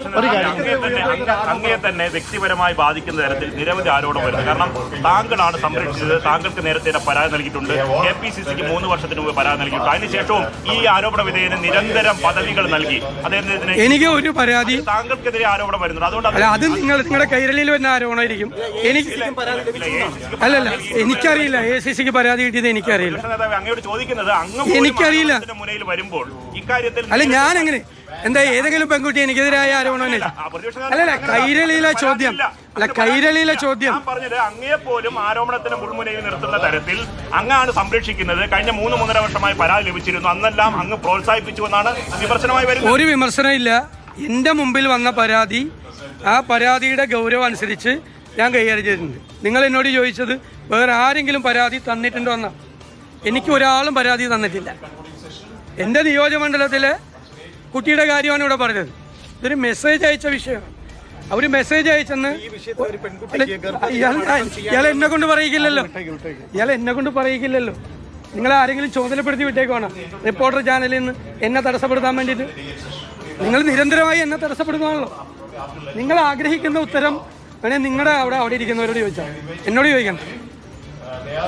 അങ്ങ- അങ്ങയെ തന്നെ വ്യക്തിപരമായി ബാധിക്കുന്ന തരത്തിൽ നിരവധി ആരോപണം വരുന്നു കാരണം താങ്കളാണ് സംരക്ഷിച്ചത് താങ്കൾക്ക് നേരത്തെ പരാതി നൽകിയിട്ടുണ്ട് കെ പി സി സിക്ക് മൂന്ന് വർഷത്തിന് മുമ്പ് പരാതി നൽകിയിട്ടുണ്ട് അതിനുശേഷവും ഈ ആരോപണ വിധേയന് നിരന്തരം പദവികൾ നൽകി അദ്ദേഹത്തിന് എനിക്ക് ഒരു പരാതി താങ്കൾക്കെതിരെ ആരോപണം വരുന്നുണ്ട് അതുകൊണ്ട് അല്ല അത് നിങ്ങൾ നിങ്ങളുടെ കൈരളിയിൽ വരുന്ന ആരോപണമായിരിക്കും എനിക്ക് അല്ലല്ല എനിക്കറിയില്ല എ സി സിക്ക് പരാതി കിട്ടിയത് എനിക്കറിയില്ല അങ്ങയോട് ചോദിക്കുന്നത് അങ്ങ് എനിക്കറിയില്ല. മുനയിൽ വരുമ്പോൾ ഇക്കാര്യത്തിൽ അല്ല ഞാൻ എങ്ങനെ എന്താ ഏതെങ്കിലും പെൺകുട്ടി എനിക്കെതിരായ ആരോപണം അല്ലല്ല കൈരളിയിലെ ചോദ്യം. അല്ല കൈരളിയിലെ ചോദ്യം. പറഞ്ഞത് അങ്ങേ പോലും ആരോപണത്തിന് മുൾമുനയിൽ നിർത്തുന്ന തരത്തിൽ അങ്ങാണ് സംരക്ഷിക്കുന്നത്. കഴിഞ്ഞ മൂന്ന് മൂന്നര വർഷമായി പരാതി ലഭിച്ചിരുന്നു. അന്നെല്ലാം അങ്ങ് പ്രോത്സാഹിപ്പിച്ചു എന്നാണ് വിമർശനമായി വരുന്നത്. ഒരു വിമർശനം ഇല്ല. എന്റെ മുമ്പിൽ വന്ന പരാതി ആ പരാതിയുടെ ഗൗരവം അനുസരിച്ച് ഞാൻ കൈകാര്യം ചെയ്തിട്ടുണ്ട്. നിങ്ങൾ എന്നോട് ചോദിച്ചത് വേറെ ആരെങ്കിലും പരാതി തന്നിട്ടുണ്ടോ എന്നാ? എനിക്ക് ഒരാളും പരാതി തന്നിട്ടില്ല. എന്റെ നിയോജകമണ്ഡലത്തിലെ കുട്ടിയുടെ കാര്യമാണ് ഇവിടെ പറഞ്ഞത്. ഇതൊരു മെസ്സേജ് അയച്ച വിഷയമാണ് അവർ മെസ്സേജ് അയച്ചെന്ന് ഇയാൾ എന്നെ കൊണ്ട് പറയിക്കില്ലല്ലോ. ഇയാൾ എന്നെ കൊണ്ട് പറയിക്കില്ലല്ലോ. നിങ്ങൾ ആരെങ്കിലും ചുമതലപ്പെടുത്തി വിട്ടേക്കുവാണ് റിപ്പോർട്ടർ ചാനലിൽ നിന്ന് എന്നെ തടസ്സപ്പെടുത്താൻ വേണ്ടിട്ട് നിങ്ങൾ നിരന്തരമായി എന്നെ തടസ്സപ്പെടുത്താണല്ലോ നിങ്ങൾ ആഗ്രഹിക്കുന്ന ഉത്തരം വേണേ നിങ്ങളുടെ അവിടെ അവിടെ ഇരിക്കുന്നവരോട് ചോദിച്ചാൽ എന്നോട് ചോദിക്കണം.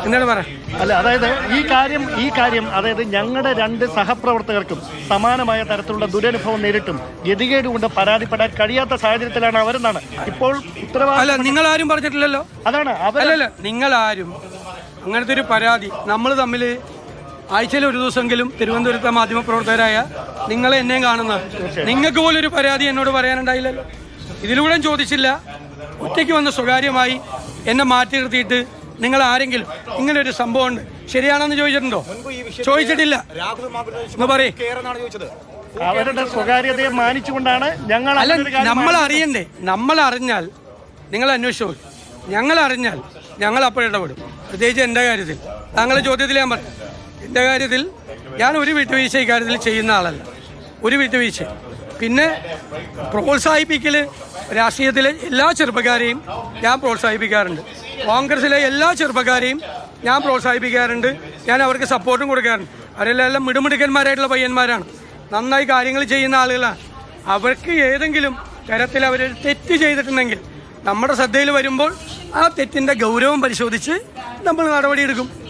എന്താണ് പറയാ അല്ല അതായത് ഈ കാര്യം ഈ കാര്യം അതായത് ഞങ്ങളുടെ രണ്ട് സഹപ്രവർത്തകർക്കും സമാനമായ തരത്തിലുള്ള ദുരനുഭവം നേരിട്ടും ഗതികേട് കൊണ്ട് പരാതിപ്പെടാൻ കഴിയാത്ത സാഹചര്യത്തിലാണ് അവരെന്നാണ്. ഇപ്പോൾ ഉത്തരവാദിത്തം അല്ല നിങ്ങൾ ആരും പറഞ്ഞിട്ടില്ലല്ലോ? അതാണ് അവർ അല്ലല്ല നിങ്ങൾ ആരും അങ്ങനത്തെ ഒരു പരാതി നമ്മൾ തമ്മിൽ ആഴ്ചയിൽ ഒരു ദിവസമെങ്കിലും തിരുവനന്തപുരത്തെ മാധ്യമപ്രവർത്തകരായ നിങ്ങൾ എന്നെയും കാണുന്നത് നിങ്ങൾക്ക് പോലും ഒരു പരാതി എന്നോട് പറയാനുണ്ടായില്ലല്ലോ? ഇതിലൂടെ ചോദിച്ചില്ല. ഒറ്റയ്ക്ക് വന്ന സ്വകാര്യമായി എന്നെ മാറ്റി നിർത്തിയിട്ട് നിങ്ങൾ ആരെങ്കിലും ഇങ്ങനെ ഒരു സംഭവം ഉണ്ട് ശരിയാണെന്ന് ചോദിച്ചിട്ടുണ്ടോ ചോദിച്ചിട്ടില്ല. എന്ന് പറയേ. അവരുടെ സ്വകാര്യതയെ മാനിച്ചുകൊണ്ടാണ് ഞങ്ങൾ അല്ല നമ്മൾ അറിയണ്ടേ? നമ്മൾ അറിഞ്ഞാൽ നിങ്ങൾ അന്വേഷിച്ചു ഞങ്ങൾ അറിഞ്ഞാൽ ഞങ്ങൾ അപ്പോൾ ഇടപെടും. പ്രത്യേകിച്ച് എന്റെ കാര്യത്തിൽ. താങ്കളുടെ ചോദ്യത്തിൽ ഞാൻ പറഞ്ഞു എന്റെ കാര്യത്തിൽ ഞാൻ ഒരു വിട്ടുവീഴ്ച ഇക്കാര്യത്തിൽ ചെയ്യുന്ന ആളല്ല. ഒരു വിട്ടുവീഴ്ച. പിന്നെ പ്രോത്സാഹിപ്പിക്കൽ രാഷ്ട്രീയത്തിലെ എല്ലാ ചെറുപ്പക്കാരെയും ഞാൻ പ്രോത്സാഹിപ്പിക്കാറുണ്ട്. കോൺഗ്രസിലെ എല്ലാ ചെറുപ്പക്കാരെയും ഞാൻ പ്രോത്സാഹിപ്പിക്കാറുണ്ട്. ഞാൻ അവർക്ക് സപ്പോർട്ടും കൊടുക്കാറുണ്ട്. അവരെല്ലാം മിടുമിടുക്കന്മാരായിട്ടുള്ള പയ്യന്മാരാണ്. നന്നായി കാര്യങ്ങൾ ചെയ്യുന്ന ആളുകളാണ്. അവർക്ക് ഏതെങ്കിലും തരത്തിൽ അവർ തെറ്റ് ചെയ്തിട്ടുണ്ടെങ്കിൽ നമ്മുടെ ശ്രദ്ധയിൽ വരുമ്പോൾ ആ തെറ്റിന്റെ ഗൗരവം പരിശോധിച്ച് നമ്മൾ നടപടിയെടുക്കും.